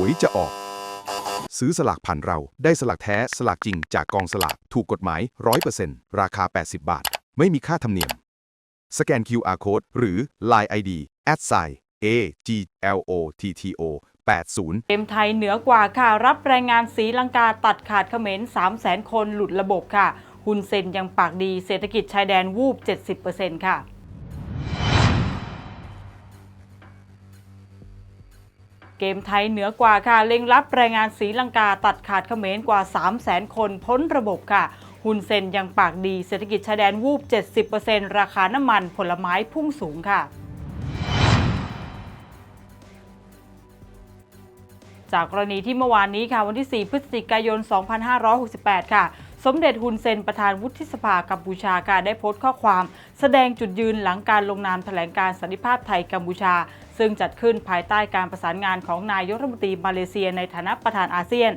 วยจะออก ซื้อสลากผ่านเราได้สลากแท้สลากจริงจากกองสลากถูกกฎหมาย 100%ราคา 80 บาท ไม่มีค่าธรรมเนียม สแกน QR Code หรือ Line ID at sign a g l o t t o 80 เกมไทยเหนือกว่าค่ะ รับแรงงานศรีลังกาตัดขาดเขมร3 0 0 0 0 0 คนหลุดระบบค่ะฮุนเซนยังปากดีเศรษฐกิจชายแดนวูบ 70%ค่ะ เกมไทยเหนือกว่าค่ะ เล็งรับแรงงานศรีลังกาตัดขาดเขมรกว่า 3 0 0 0 0 0 คนพ้นระบบค่ะฮุนเซนยังปากดีเศรษฐกิจชายแดนวูบ 70%ราคาน้ำมันผลไม้พุ่งสูงค่ะ จากกรณีที่เมื่อวานนี้ค่ะวันที่ 4 พฤศจิกายน 2568 ค่ะ สมเด็จฮุนเซนประธานวุฒิสภากัมพูชาค่ะได้โพสต์ข้อความ แสดงจุดยืนหลังการลงนามแถลงการสันติภาพไทยกัมพูชา ซึ่งจัดขึ้นภายใต้การประสานงานของนายกรัฐมนตรีมาเลเซียในฐานะประธานอาเซียน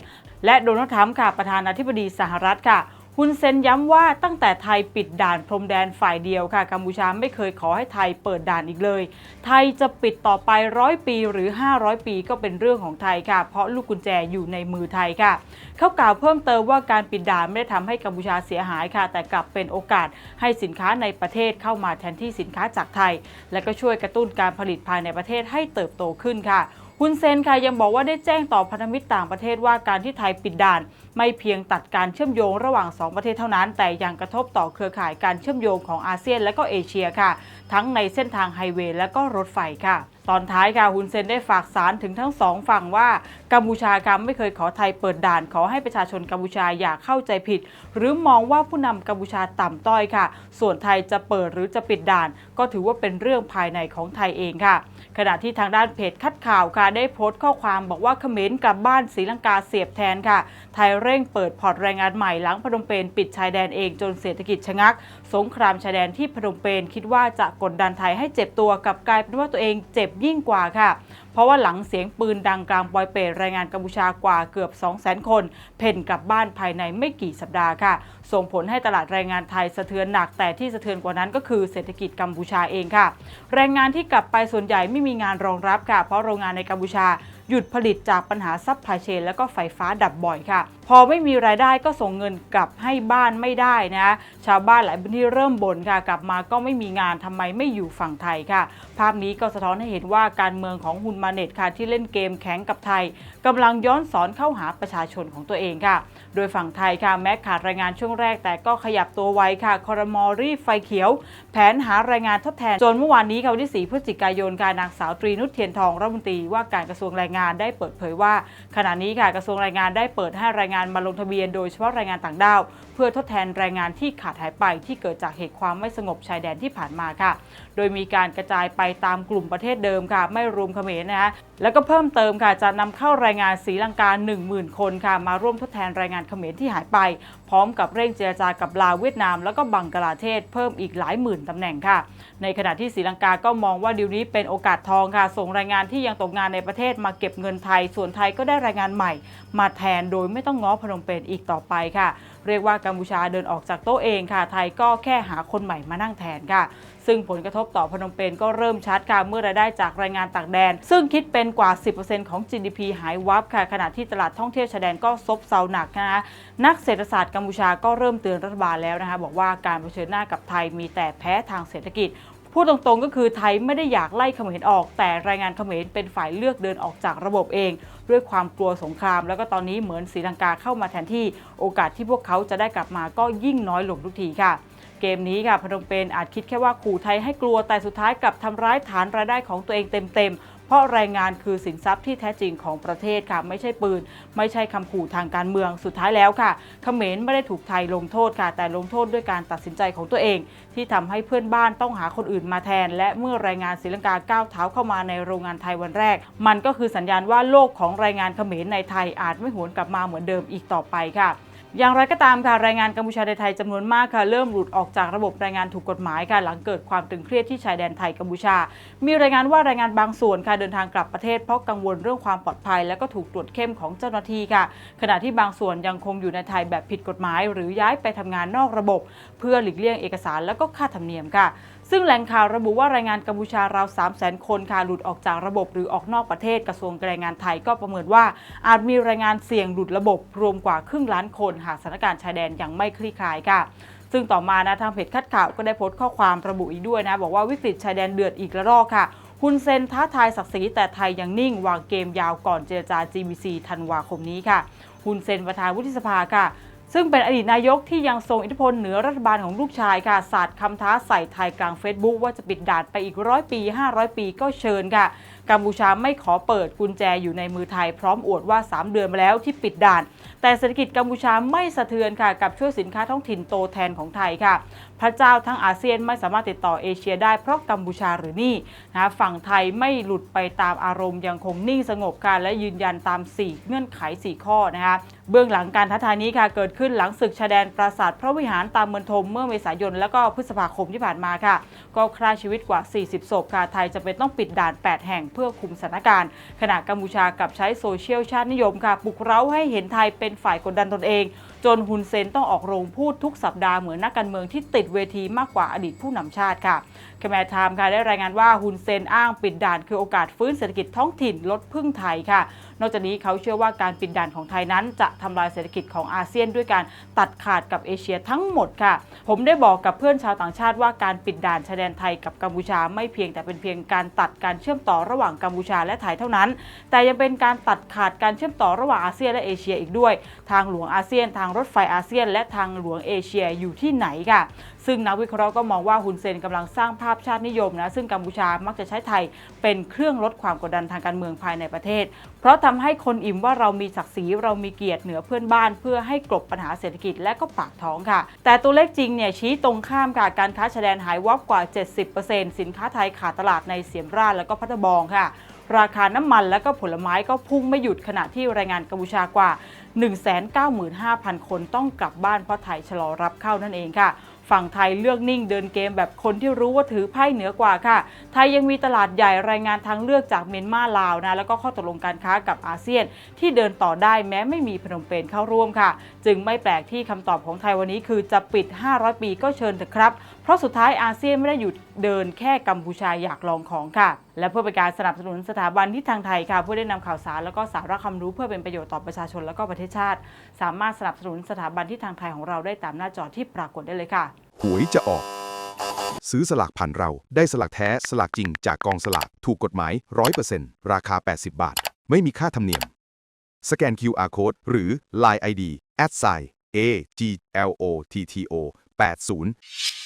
และโดนัลด์ทรัมป์ค่ะประธานาธิบดีสหรัฐค่ะ ฮุนเซนย้ำว่าตั้งแต่ไทยปิดด่านพรมแดนฝ่ายเดียวค่ะกัมพูชาไม่เคยขอให้ไทยเปิดด่านอีกเลย ไทยจะปิดต่อไปร้อยปีหรือ 500 ปีก็เป็นเรื่องของไทยค่ะ เพราะลูกกุญแจอยู่ในมือไทยค่ะเขากล่าวเพิ่มเติมว่าการปิดด่านไม่ได้ทำให้กัมพูชาเสียหายค่ะ แต่กลับเป็นโอกาสให้สินค้าในประเทศเข้ามาแทนที่สินค้าจากไทย และก็ช่วยกระตุ้นการผลิตภายในประเทศให้เติบโตขึ้นค่ะ ฮุนเซนค่ะยังบอกว่าได้แจ้งต่อพันธมิตรต่างประเทศว่าการที่ไทยปิดด่าน ไม่เพียงตัดการเชื่อมโยงระหว่าง 2 ประเทศเท่านั้น แต่ยังกระทบต่อเครือข่ายการเชื่อมโยงของอาเซียนและก็เอเชียค่ะ ทั้งในเส้นทางไฮเวย์และก็รถไฟค่ะ ตอนท้ายค่ะฮุนเซนได้ฝากสารถึงทั้งสองฝั่งว่ากัมพูชาค่ะไม่เคยขอไทยเปิดด่าน ขอให้ประชาชนกัมพูชาอย่าเข้าใจผิด หรือมองว่าผู้นำกัมพูชาต่ำต้อยค่ะ ส่วนไทยจะเปิดหรือจะปิดด่าน ก็ถือว่าเป็นเรื่องภายในของไทยเองค่ะ ขณะที่ทางด้านเพจคัดข่าวค่ะได้โพสต์ข้อความบอกว่าเขมรกลับบ้านศรีลังกาเสียบแทนค่ะ ไทยเร่งเปิดพอร์ตแรงงานใหม่หลังพนมเปญปิดชายแดนเองจนเศรษฐกิจชะงัก สงครามชายแดนที่พนมเปญคิดว่าจะกดดันไทยให้เจ็บตัวกับกลายเป็นว่าตัวเองเจ็บยิ่งกว่าค่ะ เพราะว่าหลังเสียงปืนดังกลางปอยเปตแรงงานกัมพูชากว่าเกือบ 200,000 คน เพ่นกลับบ้านภายในไม่กี่สัปดาห์ค่ะ ส่งผลให้ตลาดแรงงานไทยสะเทือนหนักแต่ที่สะเทือนกว่านั้นก็คือเศรษฐกิจกัมพูชาเองค่ะ แรงงานที่กลับไปส่วนใหญ่ไม่มีงานรองรับค่ะ เพราะโรงงานในกัมพูชาหยุดผลิตจากปัญหาซัพพลายเชนและก็ไฟฟ้าดับบ่อยค่ะพอไม่มีรายได้ก็ส่งเงินกลับให้บ้านไม่ได้นะชาวบ้านหลายพื้นที่เริ่มบ่นค่ะ กลับมาก็ไม่มีงานทำไมไม่อยู่ฝั่งไทยค่ะ ภาพนี้ก็สะท้อนให้เห็นว่าการเมืองของฮุนมาเน็ตค่ะที่เล่นเกมแข่งกับไทยกำลังย้อนสอนเข้าหาประชาชนของตัวเองค่ะ โดยฝั่งไทยค่ะแม้ขาดแรงงานช่วงแรกแต่ก็ขยับตัวไวค่ะคอรมอรีไฟเขียว แผนหาแรงงานทดแทนจนเมื่อวานนี้ค่ะวันที่4พฤศจิกายนการนางสาวตรีนุชเทียนทองรัฐมนตรีว่าการกระทรวงแรงงานได้เปิดเผยว่า ขณะนี้ค่ะกระทรวงแรงงานได้เปิดให้แรงงานมาลงทะเบียนโดยเฉพาะแรงงานต่างด้าว เพื่อทดแทนแรงงานที่ขาดหายไปที่เกิดจากเหตุความไม่สงบชายแดนที่ผ่านมาค่ะโดยมีการกระจายไปตามกลุ่มประเทศเดิมค่ะ ไม่รวมเขมรนะคะแล้วก็เพิ่มเติมค่ะจะนำเข้าแรงงานศรีลังกา 10,000 คนค่ะ มาร่วมทดแทนแรงงานเขมรที่หายไป พร้อมกับเร่งเจรจากับลาวเวียดนาม แล้วก็บังกลาเทศเพิ่มอีกหลายหมื่นตำแหน่งค่ะ ในขณะที่ศรีลังกาก็มองว่าดีลนี้เป็นโอกาสทองค่ะ ส่งแรงงานที่ยังตกงานในประเทศมาเก็บเงินไทย ส่วนไทยก็ได้แรงงานใหม่ มาแทนโดยไม่ต้องง้อพนมเปญอีกต่อไปค่ะ เรียกว่ากัมพูชาเดินออกจากโต๊ะเองค่ะ ไทยก็แค่หาคนใหม่มานั่งแทนค่ะ ซึ่งผลกระทบต่อพนมเปญก็เริ่มชัดค่ะเมื่อรายได้จากแรงงานต่างแดน ซึ่งคิดเป็นกว่า 10%ของ GDP หายวับค่ะขณะที่ตลาดท่องเที่ยวชายแดนก็ซบเซาหนักนะคะนักเศรษฐศาสตร์กัมพูชาก็เริ่มเตือนรัฐบาลแล้วนะคะบอกว่าการเผชิญหน้ากับไทยมีแต่แพ้ทางเศรษฐกิจพูดตรงๆ ก็คือไทยไม่ได้อยากไล่เขมรออก แต่แรงงานเขมรเป็นฝ่ายเลือกเดินออกจากระบบเอง ด้วยความกลัวสงคราม แล้วก็ตอนนี้เหมือนศรีลังกาเข้ามาแทนที่ โอกาสที่พวกเขาจะได้กลับมาก็ยิ่งน้อยลงทุกทีค่ะ เกมนี้ค่ะพนมเปญอาจคิดแค่ว่าขู่ไทยให้กลัวแต่สุดท้ายกลับทำร้ายฐานรายได้ของตัวเองเต็มๆ เพราะแรงงานคือสินทรัพย์ที่แท้จริงของประเทศค่ะ ไม่ใช่ปืน ไม่ใช่คำขู่ทางการเมืองสุดท้ายแล้วค่ะเขมรไม่ได้ถูกไทยลงโทษค่ะ แต่ลงโทษด้วยการตัดสินใจของตัวเอง ที่ทำให้เพื่อนบ้านต้องหาคนอื่นมาแทน และเมื่อแรงงานศรีลังกาก้าวเท้าเข้ามาในโรงงานไทยวันแรก มันก็คือสัญญาณว่าโลกของแรงงานเขมรในไทยอาจไม่หวนกลับมาเหมือนเดิมอีกต่อไปค่ะ อย่างไรก็ตามค่ะแรงงานกัมพูชาในไทยจำนวนมากค่ะเริ่มหลุดออกจากระบบแรงงานถูกกฎหมายค่ะหลังเกิดความตึงเครียดที่ชายแดนไทยกัมพูชา มีรายงานว่าแรงงานบางส่วนค่ะเดินทางกลับประเทศเพราะกังวลเรื่องความปลอดภัย และก็ถูกตรวจเข้มของเจ้าหน้าที่ค่ะ ขณะที่บางส่วนยังคงอยู่ในไทยแบบผิดกฎหมาย หรือย้ายไปทำงานนอกระบบ เพื่อหลีกเลี่ยงเอกสารและก็ค่าธรรมเนียมค่ะ ซึ่งแหล่งข่าวระบุว่าแรงงานกัมพูชาราว 3 0 0 0 0 0 คนค่ะหลุดออกจากระบบหรือออกนอกประเทศกระทรวงแรงงานไทยก็ประเมินว่า อาจมีแรงงานเสี่ยงหลุดระบบรวมกว่าครึ่งล้านคนหากสถานการณ์ชายแดนยังไม่คลี่คลายค่ะซึ่งต่อมานะทางเพจคัดข่าวก็ได้โพสต์ข้อความระบุอีกด้วยนะ บอกว่าวิกฤตชายแดนเดือดอีกระลอกค่ะฮุนเซนท้าทายศักดิ์ศรีแต่ไทยยังนิ่ง วางเกมยาวก่อนเจรจา GBC ธันวาคมนี้ค่ะฮุนเซนประธานวุฒิสภาค่ะ ซึ่งเป็นอดีตนายกที่ยังทรงอิทธิพลเหนือรัฐบาลของลูกชายค่ะสาดคำท้าใส่ไทยกลาง Facebook ว่าจะปิดด่านไปอีกร้อยปี 500 ปีก็เชิญค่ะ กัมพูชาไม่ขอเปิดกุญแจอยู่ในมือไทยพร้อมอวดว่า 3 เดือนมาแล้วที่ปิดด่าน แต่เศรษฐกิจกัมพูชาไม่สะเทือนค่ะ กับช่วยสินค้าท้องถิ่นโตแทนของไทยค่ะ พระเจ้าทั้งอาเซียนไม่สามารถติดต่อเอเชียได้เพราะกัมพูชาหรือนี่นะฝั่งไทยไม่หลุดไปตามอารมณ์ยังคงนิ่งสงบค่ะและยืนยันตาม 4 เงื่อนไข 4 ข้อนะคะเบื้องหลังการท้าทายนี้ค่ะเกิดขึ้นหลังศึกชายแดนปราสาทพระวิหารตามเมืองทมเมื่อเมษายนแล้วก็พฤษภาคมที่ผ่านมาค่ะ ก็ฆ่าชีวิตกว่า 40 ศพค่ะไทยจะเป็นต้องปิดด่าน 8 แห่งเพื่อคุมสถานการณ์ ขณะกัมพูชากับใช้โซเชียลชาตินิยมค่ะปลุกเร้าให้เห็นไทยเป็นฝ่ายกดดันตนเอง จนฮุนเซนต้องออกโรงพูดทุกสัปดาห์เหมือนนักการเมืองที่ติดเวทีมากกว่าอดีตผู้นำชาติค่ะ คแมร์ไทม์ค่ะได้รายงานว่าฮุนเซนอ้างปิดด่านคือโอกาสฟื้นเศรษฐกิจท้องถิ่นลดพึ่งไทยค่ะ นอกจากนี้เขาเชื่อว่าการปิดด่านของไทยนั้นจะทำลายเศรษฐกิจของอาเซียนด้วยการตัดขาดกับเอเชียทั้งหมดค่ะ ผมได้บอกกับเพื่อนชาวต่างชาติว่าการปิดด่านชายแดนไทยกับกัมพูชาไม่เพียงแต่เป็นเพียงการตัดการเชื่อมต่อระหว่างกัมพูชาและไทยเท่านั้น แต่ยังเป็นการตัดขาดการเชื่อมต่อระหว่างอาเซียนและเอเชียอีกด้วย ทางหลวงอาเซียน ทางรถไฟอาเซียน และทางหลวงเอเชียอยู่ที่ไหนค่ะ ซึ่งนักวิเคราะห์ก็มองว่าฮุนเซนกำลังสร้างภาพชาตินิยมนะซึ่งกัมพูชามักจะใช้ไทยเป็นเครื่องลดความกดดันทางการเมืองภายในประเทศ เพราะทำให้คนอิ่มว่าเรามีศักดิ์ศรีเรามีเกียรติเหนือเพื่อนบ้าน เพื่อให้กลบปัญหาเศรษฐกิจและก็ปากท้องค่ะ แต่ตัวเลขจริงเนี่ยชี้ตรงข้ามค่ะการค้าชายแดนหายวับกว่า 70%สินค้าไทยขาดตลาดในเสียมราชและก็พัทบองค่ะราคาน้ำมันและก็ผลไม้ก็พุ่งไม่หยุดขณะที่รายงานกัมพูชากว่า 195,000 คนต้องกลับบ้านเพราะไทยชะลอรับเข้านั่นเองค่ะ ฝั่งไทยเลือกนิ่งเดินเกมแบบคนที่รู้ว่าถือไพ่เหนือกว่าค่ะ ไทยยังมีตลาดใหญ่รายงานทางเลือกจากเมียนมาลาวนะแล้วก็ข้อตกลงการค้ากับอาเซียน ที่เดินต่อได้แม้ไม่มีพนมเปญเข้าร่วมค่ะ จึงไม่แปลกที่คำตอบของไทยวันนี้คือจะปิด 500 ปีก็เชิญเถอะครับเพราะสุดท้ายอาเซียนไม่ได้หยุดเดินแค่กัมพูชาอยากลองของค่ะ และเพื่อเป็นการสนับสนุนสถาบันที่ทางไทยค่ะเพื่อได้นำข่าวสารแล้วก็สาระความรู้เพื่อเป็นประโยชน์ต่อประชาชนแล้วก็ประเทศชาติ สามารถสนับสนุนสถาบันที่ทางไทยของเราได้ตามหน้าจอที่ปรากฏได้เลยค่ะหวยจะออก ซื้อสลากผ่านเราได้สลากแท้สลากจริงจากกองสลากถูกกฎหมาย 100%ราคา 80 บาท ไม่มีค่าธรรมเนียม สแกน QR Code หรือ Line ID at sign a g l o t t o 80